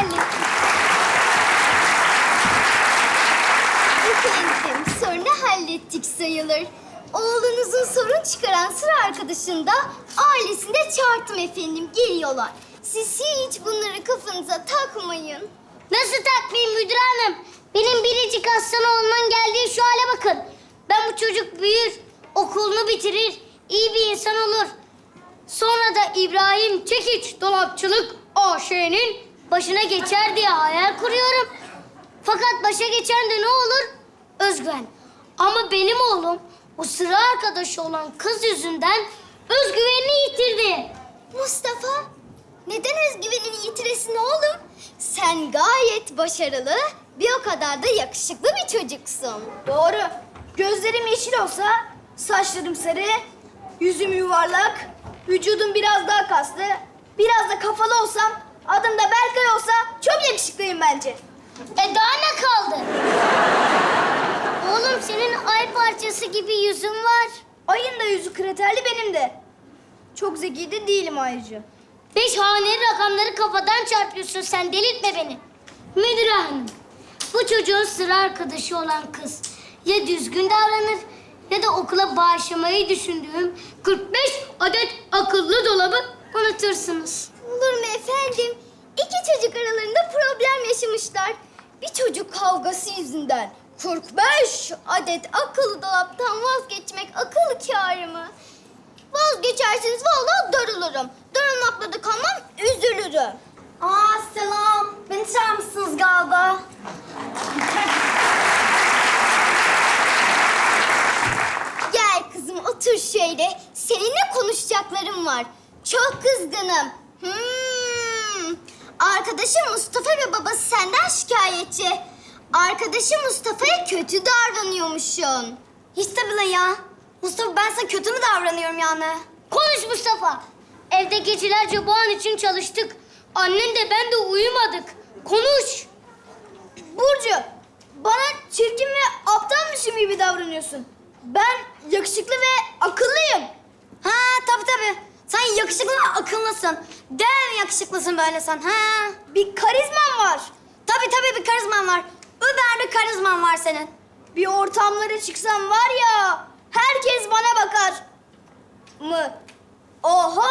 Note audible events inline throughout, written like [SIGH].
hallettik. Efendim, sorunu hallettik sayılır. Oğlunuzun sorun çıkaran sıra arkadaşını da ailesinde çağırttım efendim. Geliyorlar. Siz hiç bunları kafanıza takmayın. Nasıl takmayayım müdür hanım? Benim biricik aslan oğlunun geldiği şu hale bakın. Ben bu çocuk büyür, okulunu bitirir, iyi bir insan olur. Sonra da İbrahim Çekiç Dolapçılık AŞ'nin başına geçer diye hayal kuruyorum. Fakat başa geçen de ne olur? Özgüven. Ama benim oğlum o sıra arkadaşı olan kız yüzünden özgüvenini yitirdi. Mustafa, neden özgüvenini yitiresin oğlum? Sen gayet başarılı, bir o kadar da yakışıklı bir çocuksun. Doğru. Gözlerim yeşil olsa, saçlarım sarı, yüzüm yuvarlak, vücudum biraz daha kaslı, biraz da kafalı olsam, adım da Berkay olsa çok yakışıklıyım bence. E daha ne kaldı? Oğlum senin ay parçası gibi yüzün var. Ayın da yüzü kraterli benim de. Çok zeki de değilim ayrıca. Beş haneli rakamları kafadan çarpıyorsun sen delirtme beni. Müdür hanım, bu çocuğun sıra arkadaşı olan kız ya düzgün davranır ya da okula bağışlamayı düşündüğüm 45 adet akıllı dolabı unutursunuz. Olur mu efendim? İki çocuk aralarında problem yaşamışlar. Bir çocuk kavgası yüzünden 45 adet akıllı dolaptan vazgeçmek akıl kârı mı? Vazgeçerseniz vallahi darılırım. Darılmakla da kalmam, üzülürüm. Aa selam. Beni çağırmışsınız galiba. Gel kızım otur şöyle. Seninle konuşacaklarım var. Çok kızgınım. Hmm. Arkadaşım Mustafa ve babası senden şikayetçi. Arkadaşım Mustafa'ya kötü davranıyormuşsun. Hiç de bile ya. Mustafa ben sana kötü mü davranıyorum yani? Konuş Mustafa. Evde gecelerce bu an için çalıştık. Annen de ben de uyumadık. Konuş. Burcu, bana çirkin ve aptalmışım gibi davranıyorsun. Ben yakışıklı ve akıllıyım. Ha tabii tabii. Sen yakışıklı ve akıllısın. Dev yakışıklısın böyle sen. Ha. Bir karizman var. Tabii tabii bir karizman var. Über bir karizman var senin. Bir ortamlara çıksam var ya, herkes bana bakar. Mı? Oho!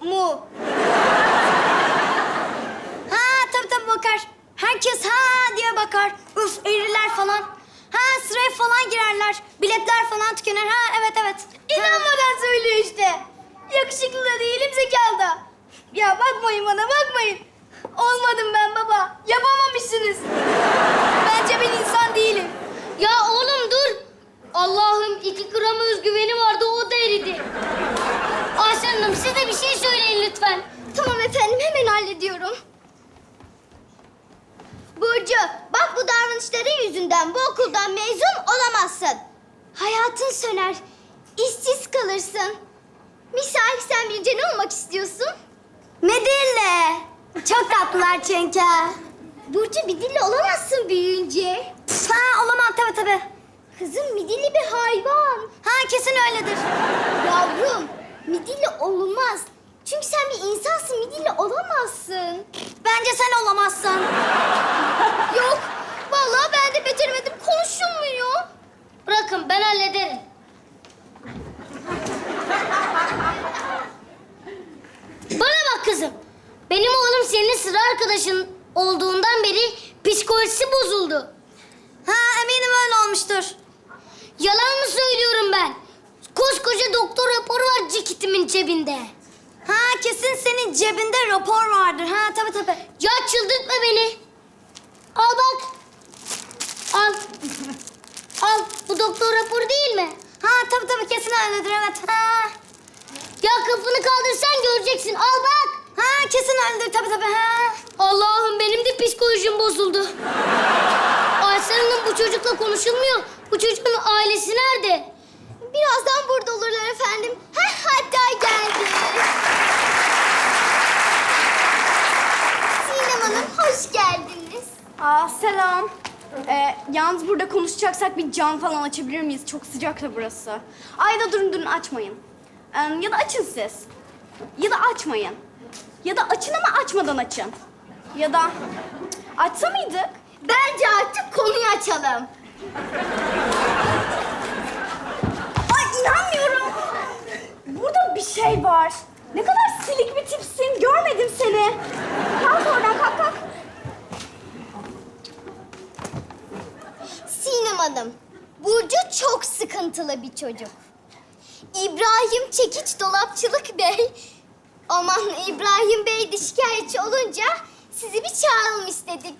Mu? Ha tabii tabii bakar. Herkes ha diye bakar. Üf eğriler falan. Sıraya falan girerler. Biletler falan tükenir. Ha evet evet. İnanmadan söylüyor işte. Yakışıklı da değilim zekalı da. Ya bakmayın bana bakmayın. Olmadım ben baba. Yapamamışsınız. Bence ben insan değilim. Ya oğlum dur. Allah'ım iki gram özgüveni vardı o da eridi. Ayşe Hanım siz de bir şey söyleyin lütfen. Tamam efendim hemen hallediyorum. Burcu bak bu davranışların yüzünden bu okuldan mezun olamazsın. Hayatın söner. işsiz kalırsın. Misal sen bilince ne olmak istiyorsun? Medille. Çok tatlılar çünkü. Burcu midilli olamazsın büyüyünce. Ha olamam tabii tabii. Kızım midilli bir hayvan. Ha kesin öyledir. Yavrum midilli olmaz. Çünkü sen bir insansın midilli olamazsın. Bence sen olamazsın. [LAUGHS] Yok vallahi ben de beceremedim konuşulmuyor. Bırakın ben hallederim. Bana bak kızım. Benim oğlum senin sıra arkadaşın olduğundan beri psikolojisi bozuldu. Ha eminim öyle olmuştur. Yalan mı söylüyorum ben? Koskoca doktor raporu var cikitimin cebinde. Ha kesin senin cebinde rapor vardır. Ha tabii tabii. Ya çıldırtma beni. Al bak. Al. Al. Bu doktor raporu değil mi? Ha tabii tabii kesin öyledir evet. Ha. Ya kafanı kaldırsan göreceksin. Al bak. Ha kesin öyledir tabii tabii. Ha. Allah'ım benim de psikolojim bozuldu. Aysel Hanım bu çocukla konuşulmuyor. Bu çocuğun ailesi nerede? Birazdan burada olurlar efendim. Heh, hatta geldi. Sinem Hanım hoş geldiniz. Aa selam. Ee, yalnız burada konuşacaksak bir cam falan açabilir miyiz? Çok sıcak da burası. Ay da durun durun açmayın. Ee, ya da açın siz. Ya da açmayın. Ya da açın ama açmadan açın. Ya da açsa mıydık? Bence artık konuyu açalım. İnanmıyorum. Burada bir şey var. Ne kadar silik bir tipsin. Görmedim seni. Kalk oradan kalk kalk. Sinem Hanım, Burcu çok sıkıntılı bir çocuk. İbrahim Çekiç Dolapçılık Bey, aman İbrahim Bey de şikayetçi olunca sizi bir çağıralım istedik.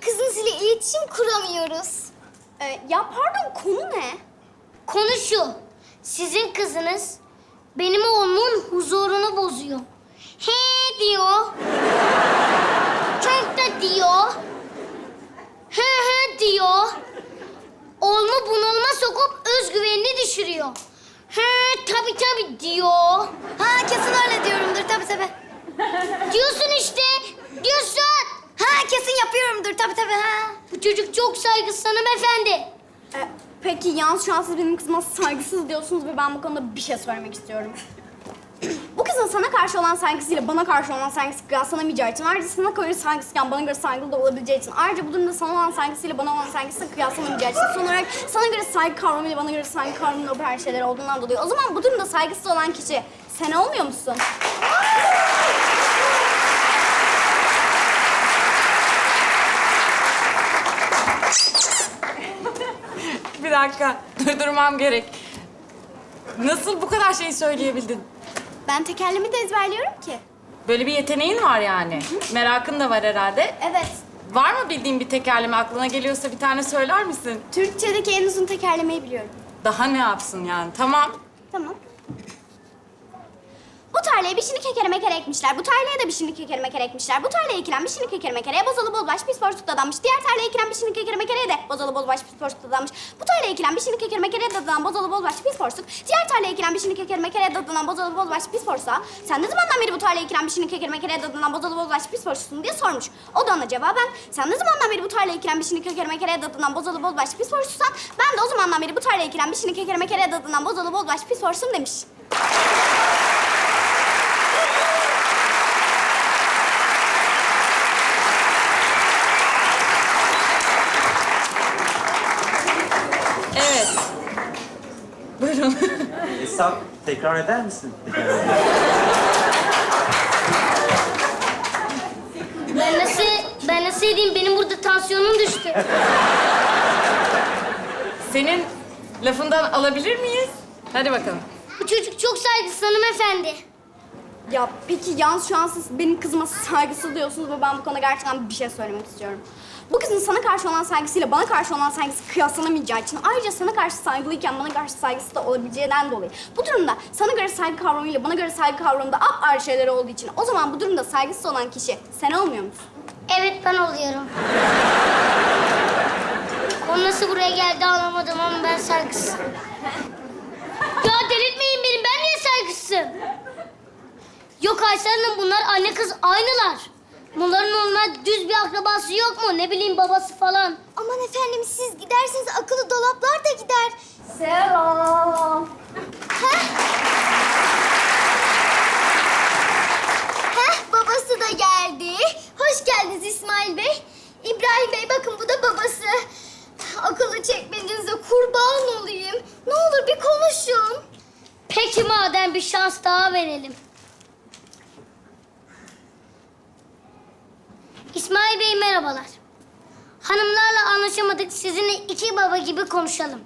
Kızınız ile iletişim kuramıyoruz. Ee, ya pardon konu ne? Konu şu. Sizin kızınız benim oğlumun huzurunu bozuyor. He diyor. Çok da diyor. He he diyor. Oğlumu bunalıma sokup özgüvenini düşürüyor. He tabi tabi diyor. Ha kesin öyle diyorumdur tabii tabii. Diyorsun işte. Diyorsun. Ha kesin yapıyorumdur tabii tabii ha. Bu çocuk çok saygısız hanımefendi. Ee, peki yalnız şu an siz benim kızıma saygısız diyorsunuz ve ben bu konuda bir şey söylemek istiyorum. bu kızın sana karşı olan saygısıyla bana karşı olan saygısı kıyaslanamayacağı için ayrıca sana göre saygısızken bana göre saygılı da olabileceği için ayrıca bu durumda sana olan saygısıyla bana olan saygısı kıyaslanamayacağı için son olarak sana göre saygı kavramıyla bana göre saygı kavramının o her şeyler olduğundan dolayı o zaman bu durumda saygısız olan kişi sen olmuyor musun? Bir dakika, [LAUGHS] durdurmam gerek. Nasıl bu kadar şeyi söyleyebildin? Ben tekerlemi de ezberliyorum ki. Böyle bir yeteneğin var yani. Merakın da var herhalde. Evet. Var mı bildiğin bir tekerleme aklına geliyorsa bir tane söyler misin? Türkçedeki en uzun tekerlemeyi biliyorum. Daha ne yapsın yani? Tamam. Tamam. Tarlaya bir şimdi kekere mekere ekmişler. Bu tarlaya da bir şimdi kekere mekere ekmişler. Bu tarlaya ekilen bir şimdi kekere mekereye bozalı bozbaş pis porsuk dadanmış. Diğer tarlaya ekilen bir şimdi kekere mekereye de bozalı bozbaş pis porsuk dadanmış. Bu tarlaya ekilen bir şimdi kekere mekereye dadanan bozalı bozbaş pis porsuk. Diğer tarlaya ekilen bir şimdi kekere mekereye dadanan bozalı bozbaş pis porsuğa. Sen ne zamandan beri bu tarlaya ekilen bir şimdi kekere mekereye dadanan bozalı bozbaş pis porsuksun diye sormuş. O da ona cevaben sen ne zamandan beri bu tarlaya ekilen bir şimdi kekere mekereye dadanan bozalı bozbaş pis porsuksan ben de o zamandan beri bu tarlaya ekilen bir şimdi kekere mekereye dadanan bozalı bozbaş pis porsuksun demiş. Evet. Buyurun. Hesap tekrar eder misin? Ben nasıl, ben nasıl edeyim? Benim burada tansiyonum düştü. Senin lafından alabilir miyiz? Hadi bakalım. Bu çocuk çok saygısız hanımefendi. Ya peki yalnız şu an siz benim kızıma saygısız diyorsunuz ve ben bu konuda gerçekten bir şey söylemek istiyorum. Bu kızın sana karşı olan saygısıyla bana karşı olan saygısı kıyaslanamayacağı için ayrıca sana karşı saygılıyken bana karşı saygısı da olabileceğinden dolayı. Bu durumda sana göre saygı kavramıyla bana göre saygı kavramında apayrı şeyler olduğu için o zaman bu durumda saygısız olan kişi sen olmuyor musun? Evet ben oluyorum. O nasıl buraya geldi anlamadım ama ben saygısızım. Ya delirtmeyin beni ben niye saygısızım? Yok Aysel Hanım bunlar anne kız aynılar. Bunların normal düz bir akrabası yok mu? Ne bileyim babası falan. Aman efendim siz giderseniz akıllı dolaplar da gider. Selam. Heh babası da geldi. Hoş geldiniz İsmail Bey. İbrahim Bey bakın bu da babası. Akıllı çekmenize kurban olayım. Ne olur bir konuşun. Peki madem bir şans daha verelim. İsmail Bey merhabalar. Hanımlarla anlaşamadık. Sizinle iki baba gibi konuşalım.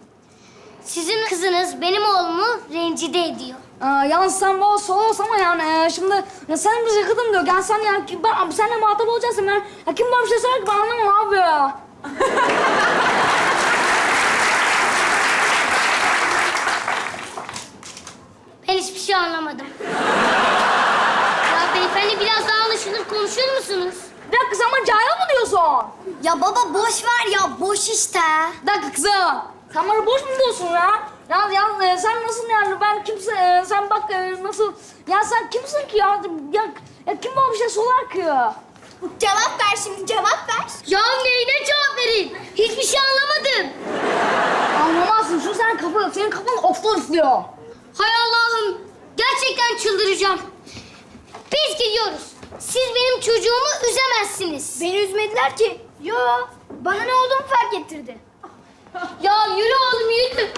Sizin kızınız benim oğlumu rencide ediyor. Aa, yalnız sen bana soğuz ama yani e, şimdi ya sen bize kadın diyor. Gel sen yani ki- ben seninle muhatap olacaksın ben. Ya kim bana bir şey söyler ki ben anlamam abi ya. [LAUGHS] Ben hiçbir şey anlamadım. ya beyefendi biraz daha anlaşılır konuşur musunuz? Bir dakika sen bana cahil diyorsun? Ya baba boş ver ya boş işte. Bir dakika kızım. Sen bana boş mu diyorsun ya? Ya, ya e, sen nasıl yani ben kimse e, sen bak e, nasıl ya sen kimsin ki ya? Ya, ya kim bana bir şey sorar ki? Cevap ver şimdi cevap ver. Ya neyine cevap vereyim? Hiçbir şey anlamadım. Anlamazsın şu sen kafa senin kafan ofta üflüyor. Hay Allah'ım. Gerçekten çıldıracağım. Biz gidiyoruz. Siz benim çocuğumu üzemezsiniz. Beni üzmediler ki. Yo, bana ne olduğumu fark ettirdi. [LAUGHS] Ya yürü oğlum yürü.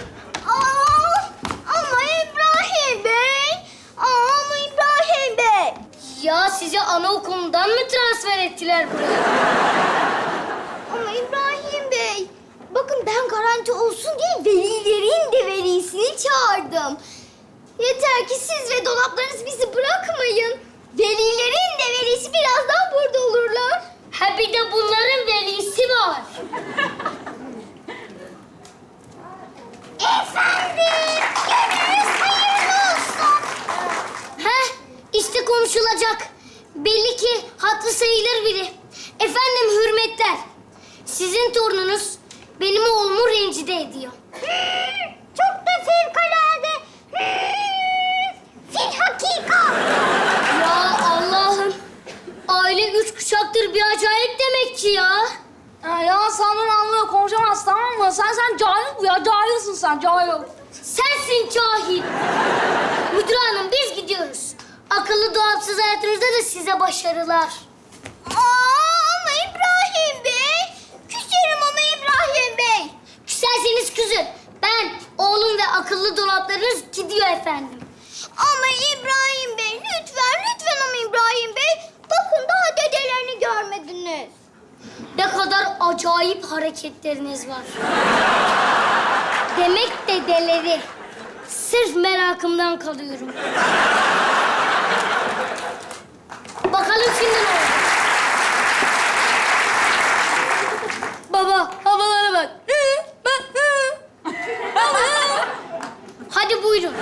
Aa, ama İbrahim Bey. Aa, ama İbrahim Bey. Ya sizi anaokulundan mı transfer ettiler buraya? [LAUGHS] Ama İbrahim Bey. Bakın ben garanti olsun diye velilerin de velisini çağırdım. Yeter ki siz ve dolaplarınız bizi bırakmayın. Velilerin de velisi birazdan burada olurlar. Ha bir de bunların velisi var. Efendim, gününüz hayırlı olsun. Heh, işte konuşulacak. Belli ki hatlı sayılır biri. Efendim hürmetler. Sizin torununuz benim oğlumu rencide ediyor. Çok da fevkalade. Fil hakika. Ya Allah'ım. Aile üç kuşaktır bir acayip demek ki ya. Ya, ya sen beni anlıyor konuşamazsın tamam mı? Sen sen cahil ya sen cahil. Sensin cahil. Müdür hanım biz gidiyoruz. Akıllı dolapsız hayatınızda da size başarılar. Aa, ama İbrahim Bey. Küserim ama İbrahim Bey. Küserseniz küsün. Ben, oğlum ve akıllı dolaplarınız gidiyor efendim. Ama İbrahim Bey lütfen lütfen ama İbrahim Bey. Bakın daha dedelerini görmediniz. Ne kadar acayip hareketleriniz var. Demek dedeleri. Sırf merakımdan kalıyorum. Bakalım şimdi ne olacak. Baba, havalara bak. Hadi buyurun.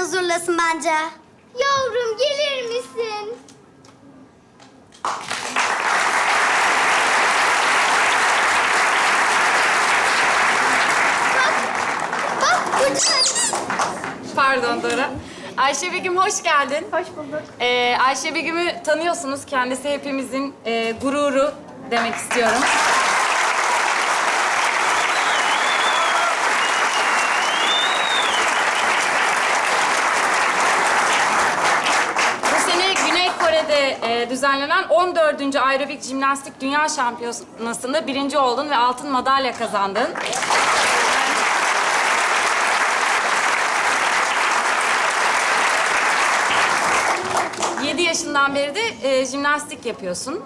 Benden huzurlasın bence. Yavrum gelir misin? Bak, bak Burcu. Pardon Dora. Ayşe Begüm hoş geldin. Hoş bulduk. Ee, Ayşe Begüm'ü tanıyorsunuz. Kendisi hepimizin e, gururu demek istiyorum. Bu sene Kore'de e, düzenlenen 14. Aerobik Jimnastik Dünya Şampiyonası'nda birinci oldun ve altın madalya kazandın. Yedi yaşından beri de e, jimnastik yapıyorsun.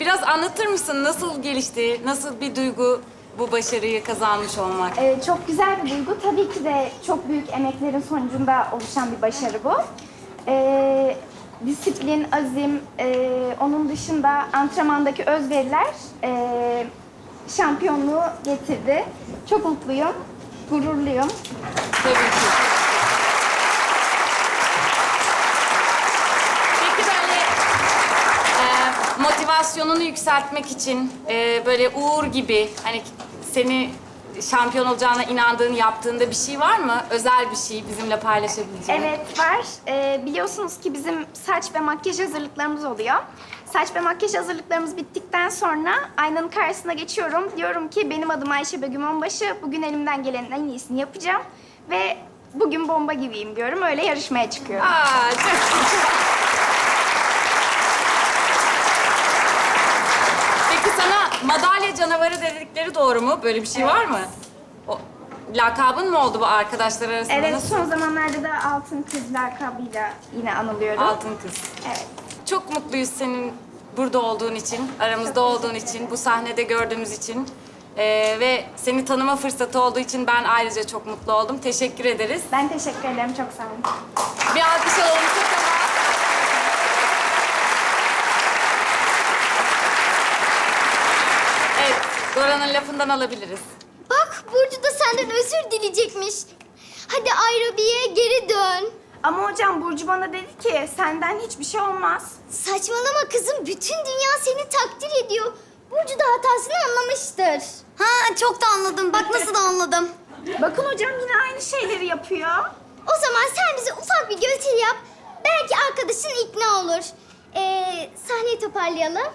Biraz anlatır mısın nasıl gelişti, nasıl bir duygu bu başarıyı kazanmış olmak? Ee, çok güzel bir duygu. Tabii ki de çok büyük emeklerin sonucunda oluşan bir başarı bu. Ee, disiplin, azim, e, onun dışında antrenmandaki özveriler e, şampiyonluğu getirdi. Çok mutluyum. gururluyum. Tabii ki. Peki böyle e, motivasyonunu yükseltmek için e, böyle Uğur gibi hani seni şampiyon olacağına inandığın yaptığında bir şey var mı? Özel bir şey bizimle paylaşabileceğin. Evet var. Ee, biliyorsunuz ki bizim saç ve makyaj hazırlıklarımız oluyor. Saç ve makyaj hazırlıklarımız bittikten sonra aynanın karşısına geçiyorum. Diyorum ki benim adım Ayşe Begüm Onbaşı. Bugün elimden gelenin en iyisini yapacağım. Ve bugün bomba gibiyim diyorum. Öyle yarışmaya çıkıyorum. Aa, çok Peki sana madalya canavarı dedikleri doğru mu? Böyle bir şey var mı? O, lakabın mı oldu bu arkadaşlar arasında? Evet Nasıl? son zamanlarda da altın kız lakabıyla yine anılıyorum. Altın kız. Evet. Çok mutluyuz senin burada olduğun için, aramızda olduğun için, bu sahnede gördüğümüz için. Ee, ve seni tanıma fırsatı olduğu için ben ayrıca çok mutlu oldum. Teşekkür ederiz. Ben teşekkür ederim. Çok sağ olun. Bir alkış alalım Tukan'a. Evet, Dora'nın lafından alabiliriz. Bak Burcu da senden özür dileyecekmiş. Hadi aerobiye geri dön. Ama hocam Burcu bana dedi ki senden hiçbir şey olmaz. Saçmalama kızım. Bütün dünya seni takdir ediyor. Burcu da hatasını anlamıştır. Ha çok da anladım. Bak nasıl da anladım. Bakın hocam yine aynı şeyleri yapıyor. O zaman sen bize ufak bir gösteri yap. Belki arkadaşın ikna olur. Ee, sahneyi toparlayalım.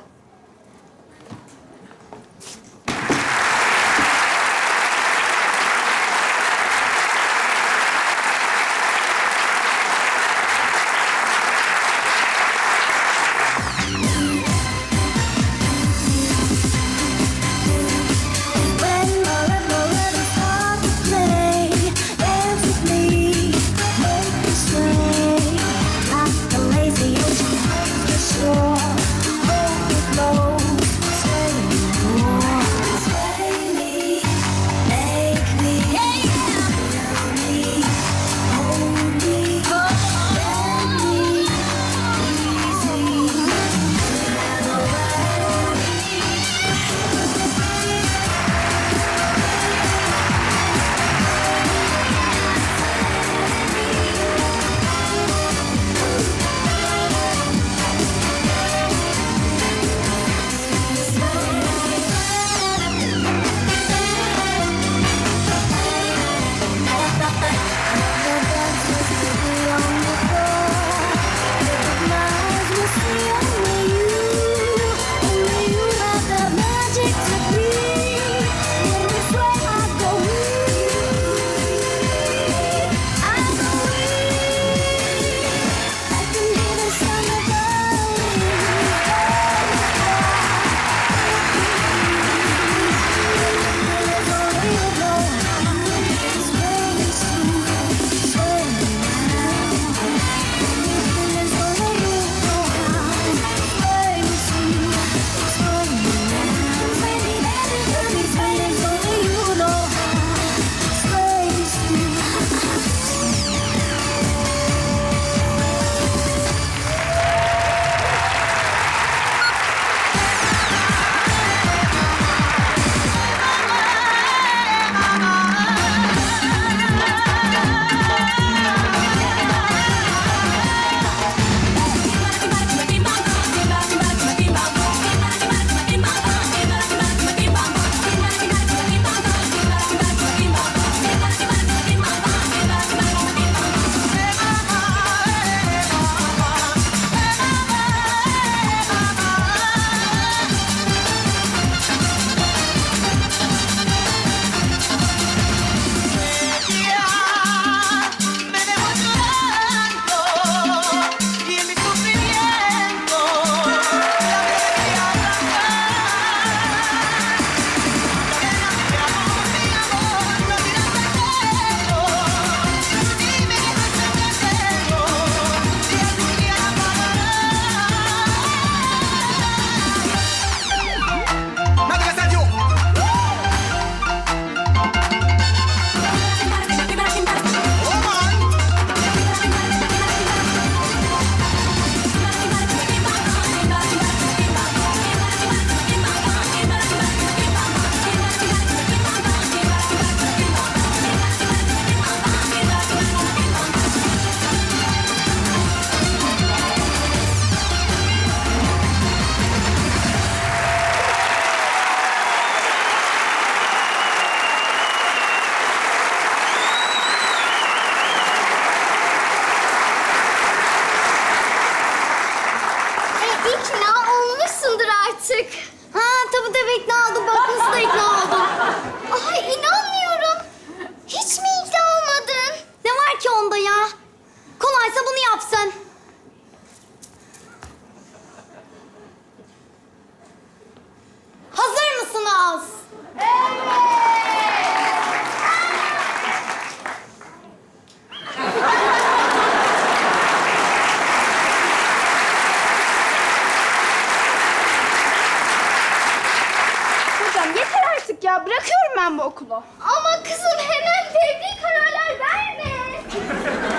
Okulu. Ama kızım hemen fevri kararlar verme. [LAUGHS]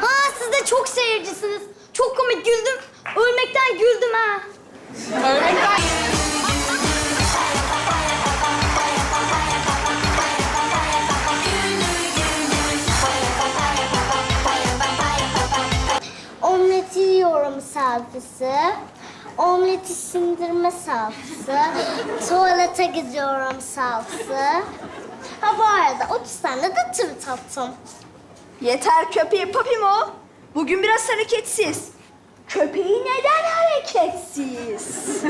Ha siz de çok seyircisiniz. Çok komik güldüm. Ölmekten güldüm ha. Omleti yiyorum selfisi. Omleti sindirme selfisi. Tuvalete gidiyorum selfisi. Ha bu arada 30 tane de tweet attım. Yeter köpeği Papimo. Bugün biraz hareketsiz. Köpeği neden hareketsiz?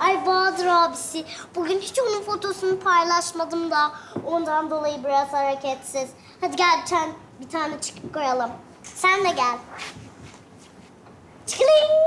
Ay Bahadır abisi, bugün hiç onun fotosunu paylaşmadım da ondan dolayı biraz hareketsiz. Hadi gel bir tane, bir tane çıkıp koyalım. Sen de gel. Çıkılayım.